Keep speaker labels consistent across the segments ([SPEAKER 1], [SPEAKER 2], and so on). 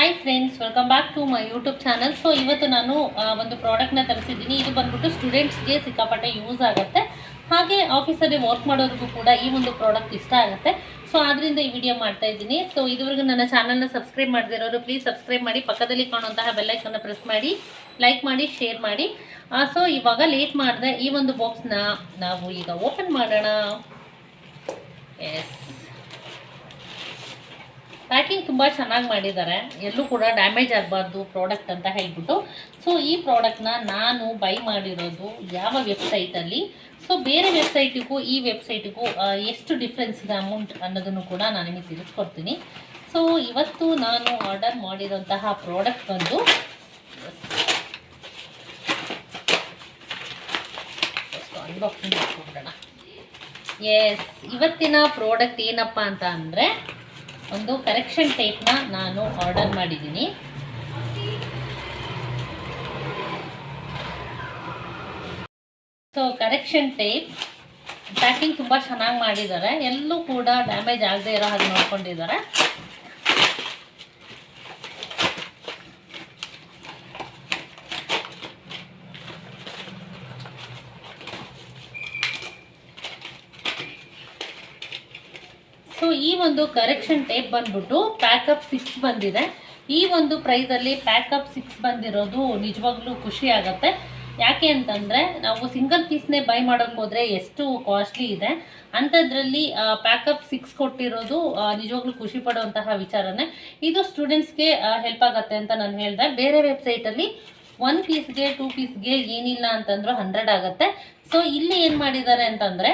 [SPEAKER 1] Hi friends welcome back to my YouTube channel so ಇವತ್ತು ನಾನು ಒಂದು ಪ್ರಾಡಕ್ಟ್ನ ತರಿಸಿದ್ದೀನಿ. ಇದು ಬಂದ್ಬಿಟ್ಟು ಸ್ಟೂಡೆಂಟ್ಸ್ಗೆ ಸಿಕ್ಕಾಪಟ್ಟೆ ಯೂಸ್ ಆಗುತ್ತೆ. ಹಾಗೆ ಆಫೀಸಲ್ಲಿ ವರ್ಕ್ ಮಾಡೋದಕ್ಕೂ ಕೂಡ ಈ ಒಂದು ಪ್ರಾಡಕ್ಟ್ ಇಷ್ಟ ಆಗುತ್ತೆ. ಸೊ ಆದ್ದರಿಂದ ಈ ವಿಡಿಯೋ ಮಾಡ್ತಾ ಇದ್ದೀನಿ. ಸೊ ಇದುವರೆಗೂ ನನ್ನ ಚಾನಲ್ನ ಸಬ್ಸ್ಕ್ರೈಬ್ ಮಾಡದಿರೋರು ಪ್ಲೀಸ್ ಸಬ್ಸ್ಕ್ರೈಬ್ ಮಾಡಿ. ಪಕ್ಕದಲ್ಲಿ ಕಾಣುವಂತಹ ಬೆಲ್ಲೈಕನ್ನ ಪ್ರೆಸ್ ಮಾಡಿ ಲೈಕ್ ಮಾಡಿ ಶೇರ್ ಮಾಡಿ. ಸೊ ಇವಾಗ ಲೇಟ್ ಮಾಡಿದೆ ಈ ಒಂದು ಬಾಕ್ಸ್ನ ನಾವು ಈಗ ಓಪನ್ ಮಾಡೋಣ. ಎಸ್ ಪ್ಯಾಕಿಂಗ್ ತುಂಬ ಚೆನ್ನಾಗಿ ಮಾಡಿದ್ದಾರೆ. ಎಲ್ಲೂ ಕೂಡ ಡ್ಯಾಮೇಜ್ ಆಗಬಾರ್ದು ಪ್ರಾಡಕ್ಟ್ ಅಂತ ಹೇಳ್ಬಿಟ್ಟು. ಸೊ ಈ ಪ್ರಾಡಕ್ಟ್ನ ನಾನು ಬೈ ಮಾಡಿರೋದು ಯಾವ ವೆಬ್ಸೈಟಲ್ಲಿ ಸೊ ಬೇರೆ ವೆಬ್ಸೈಟಿಗೂ ಈ ವೆಬ್ಸೈಟಿಗೂ ಎಷ್ಟು ಡಿಫ್ರೆನ್ಸ್ ಇದೆ ಅಮೌಂಟ್ ಅನ್ನೋದನ್ನು ಕೂಡ ನಾನು ನಿಮಗೆ ತಿಳಿಸ್ಕೊಡ್ತೀನಿ. ಸೊ ಇವತ್ತು ನಾನು ಆರ್ಡರ್ ಮಾಡಿರೋಂತಹ ಪ್ರಾಡಕ್ಟ್ ಬಂದು ಅನ್ಬಾಕ್ಸಿಂಗ್ ಎಸ್ ಇವತ್ತಿನ ಪ್ರಾಡಕ್ಟ್ ಏನಪ್ಪ ಅಂತ ಅಂದರೆ ಒಂದು ಕರೆಕ್ಷನ್ ಟೇಪ್ನ ನಾನು ಆರ್ಡರ್ ಮಾಡಿದ್ದೀನಿ. ಸೊ ಕರೆಕ್ಷನ್ ಟೇಪ್ ಪ್ಯಾಕಿಂಗ್ ತುಂಬ ಚೆನ್ನಾಗಿ ಮಾಡಿದ್ದಾರೆ. ಎಲ್ಲೂ ಕೂಡ ಡ್ಯಾಮೇಜ್ ಆಗದೆ ಇರೋ ಹಾಗೆ ನೋಡ್ಕೊಂಡಿದ್ದಾರೆ. ಈ ಒಂದು ಕರೆಕ್ಷನ್ ಟೇಪ್ ಬಂದ್ಬಿಟ್ಟು ಪ್ಯಾಕಪ್ ಸಿಕ್ಸ್ ಬಂದಿದೆ. ಈ ಒಂದು ಪ್ರೈಸಲ್ಲಿ ಪ್ಯಾಕಪ್ ಸಿಕ್ಸ್ ಬಂದಿರೋದು ನಿಜವಾಗ್ಲೂ ಖುಷಿ ಆಗುತ್ತೆ. ಯಾಕೆ ಅಂತಂದರೆ ನಾವು ಸಿಂಗಲ್ ಪೀಸ್ನೇ ಬೈ ಮಾಡೋಕ್ಕೆ ಹೋದರೆ ಎಷ್ಟು ಕಾಸ್ಟ್ಲಿ ಇದೆ. ಅಂಥದ್ರಲ್ಲಿ ಪ್ಯಾಕಪ್ ಸಿಕ್ಸ್ ಕೊಟ್ಟಿರೋದು ನಿಜವಾಗ್ಲೂ ಖುಷಿ ಪಡುವಂತಹ ವಿಚಾರನೇ. ಇದು ಸ್ಟೂಡೆಂಟ್ಸ್ಗೆ ಹೆಲ್ಪ್ ಆಗುತ್ತೆ ಅಂತ ನಾನು ಹೇಳಿದೆ. ಬೇರೆ ವೆಬ್ಸೈಟಲ್ಲಿ ಒನ್ ಪೀಸ್ಗೆ ಟೂ ಪೀಸ್ಗೆ ಏನಿಲ್ಲ ಅಂತಂದ್ರೂ ಹಂಡ್ರೆಡ್ ಆಗುತ್ತೆ. ಸೊ ಇಲ್ಲಿ ಏನು ಮಾಡಿದ್ದಾರೆ ಅಂತಂದರೆ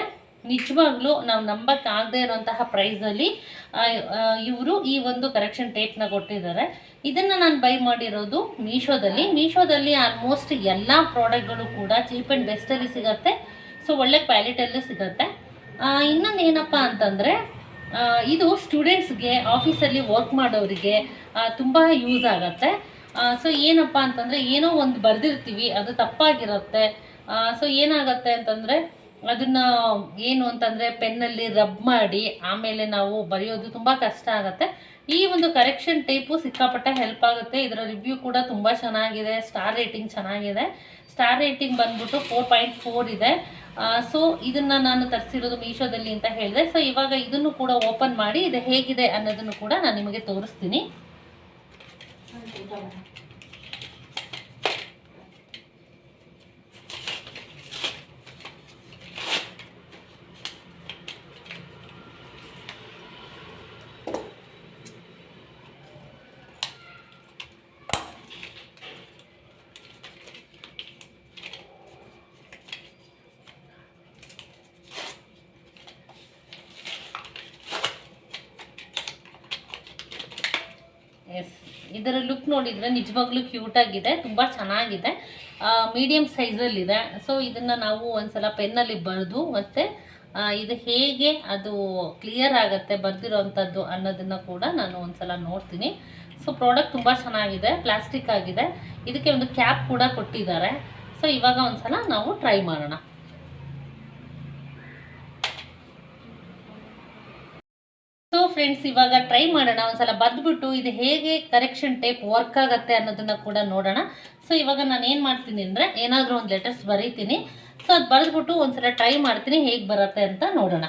[SPEAKER 1] ನಿಜವಾಗ್ಲೂ ನಾವು ನಂಬಕ್ಕಾಗದೇ ಇರೋಂತಹ ಪ್ರೈಸಲ್ಲಿ ಇವರು ಈ ಒಂದು ಕರೆಕ್ಷನ್ ಟೇಪ್ನ ಕೊಟ್ಟಿದ್ದಾರೆ. ಇದನ್ನು ನಾನು ಬೈ ಮಾಡಿರೋದು ಮೀಶೋದಲ್ಲಿ ಮೀಶೋದಲ್ಲಿ ಆಲ್ಮೋಸ್ಟ್ ಎಲ್ಲ ಪ್ರಾಡಕ್ಟ್ಗಳು ಕೂಡ ಚೀಪ್ ಆ್ಯಂಡ್ ಬೆಸ್ಟಲ್ಲಿ ಸಿಗುತ್ತೆ. ಸೊ ಒಳ್ಳೆ ಕ್ವಾಲಿಟಿಯಲ್ಲೂ ಸಿಗುತ್ತೆ. ಇನ್ನೊಂದು ಏನಪ್ಪ ಅಂತಂದರೆ ಇದು ಸ್ಟೂಡೆಂಟ್ಸ್ಗೆ ಆಫೀಸಲ್ಲಿ ವರ್ಕ್ ಮಾಡೋರಿಗೆ ತುಂಬ ಯೂಸ್ ಆಗುತ್ತೆ. ಸೊ ಏನಪ್ಪ ಅಂತಂದರೆ ಏನೋ ಒಂದು ಬರೆದಿರ್ತೀವಿ, ಅದು ತಪ್ಪಾಗಿರುತ್ತೆ. ಸೊ ಏನಾಗತ್ತೆ ಅಂತಂದರೆ ಅದನ್ನ ಏನು ಅಂತಂದರೆ ಪೆನ್ನಲ್ಲಿ ರಬ್ ಮಾಡಿ ಆಮೇಲೆ ನಾವು ಬರೆಯೋದು ತುಂಬ ಕಷ್ಟ ಆಗುತ್ತೆ. ಈ ಒಂದು ಕರೆಕ್ಷನ್ ಟೇಪು ಸಿಕ್ಕಾಪಟ್ಟೆ ಹೆಲ್ಪ್ ಆಗುತ್ತೆ. ಇದರ ರಿವ್ಯೂ ಕೂಡ ತುಂಬ ಚೆನ್ನಾಗಿದೆ. ಸ್ಟಾರ್ ರೇಟಿಂಗ್ ಚೆನ್ನಾಗಿದೆ. ಸ್ಟಾರ್ ರೇಟಿಂಗ್ ಬಂದ್ಬಿಟ್ಟು ಫೋರ್ ಪಾಯಿಂಟ್ ಫೋರ್ ಇದೆ. ಸೊ ಇದನ್ನು ನಾನು ತರಿಸಿರೋದು ಮೀಶೋದಲ್ಲಿ ಅಂತ ಹೇಳಿದೆ ಸೊ ಇವಾಗ ಇದನ್ನು ಕೂಡ ಓಪನ್ ಮಾಡಿ ಇದು ಹೇಗಿದೆ ಅನ್ನೋದನ್ನು ಕೂಡ ನಾನು ನಿಮಗೆ ತೋರಿಸ್ತೀನಿ ಎಸ್ ಇದರ ಲುಕ್ ನೋಡಿದರೆ ನಿಜವಾಗ್ಲೂ ಕ್ಯೂಟ್ ಆಗಿದೆ, ತುಂಬ ಚೆನ್ನಾಗಿದೆ. ಮೀಡಿಯಮ್ ಸೈಜಲ್ಲಿದೆ ಸೊ ಇದನ್ನು ನಾವು ಒಂದ್ಸಲ ಪೆನ್ನಲ್ಲಿ ಬರೆದು ಮತ್ತು ಇದು ಹೇಗೆ ಅದು ಕ್ಲಿಯರ್ ಆಗುತ್ತೆ ಬರೆದಿರೋವಂಥದ್ದು ಅನ್ನೋದನ್ನು ಕೂಡ ನಾನು ಒಂದ್ಸಲ ನೋಡ್ತೀನಿ. ಸೊ ಪ್ರಾಡಕ್ಟ್ ತುಂಬ ಚೆನ್ನಾಗಿದೆ ಪ್ಲಾಸ್ಟಿಕ್ ಆಗಿದೆ. ಇದಕ್ಕೆ ಒಂದು ಕ್ಯಾಪ್ ಕೂಡ ಕೊಟ್ಟಿದ್ದಾರೆ. ಸೊ ಇವಾಗ ಒಂದ್ಸಲ ನಾವು ಟ್ರೈ ಮಾಡೋಣ ಸೊ ಫ್ರೆಂಡ್ಸ್ ಇವಾಗ ಟ್ರೈ ಮಾಡೋಣ. ಒಂದ್ಸಲ ಬರೆದ್ಬಿಟ್ಟು ಇದು ಹೇಗೆ ಕರೆಕ್ಷನ್ ಟೇಪ್ ವರ್ಕ್ ಆಗುತ್ತೆ ಅನ್ನೋದನ್ನ ಕೂಡ ನೋಡೋಣ. ಸೊ ಇವಾಗ ನಾನು ಏನು ಮಾಡ್ತೀನಿ ಅಂದರೆ ಏನಾದರೂ ಒಂದು ಲೆಟರ್ಸ್ ಬರೀತೀನಿ. ಸೊ ಅದು ಬರೆದ್ಬಿಟ್ಟು ಒಂದ್ಸಲ ಟ್ರೈ ಮಾಡ್ತೀನಿ ಹೇಗೆ ಬರುತ್ತೆ ಅಂತ ನೋಡೋಣ.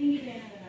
[SPEAKER 1] ತಿಂಡಿಗೆ ಏನಾಗುತ್ತೆ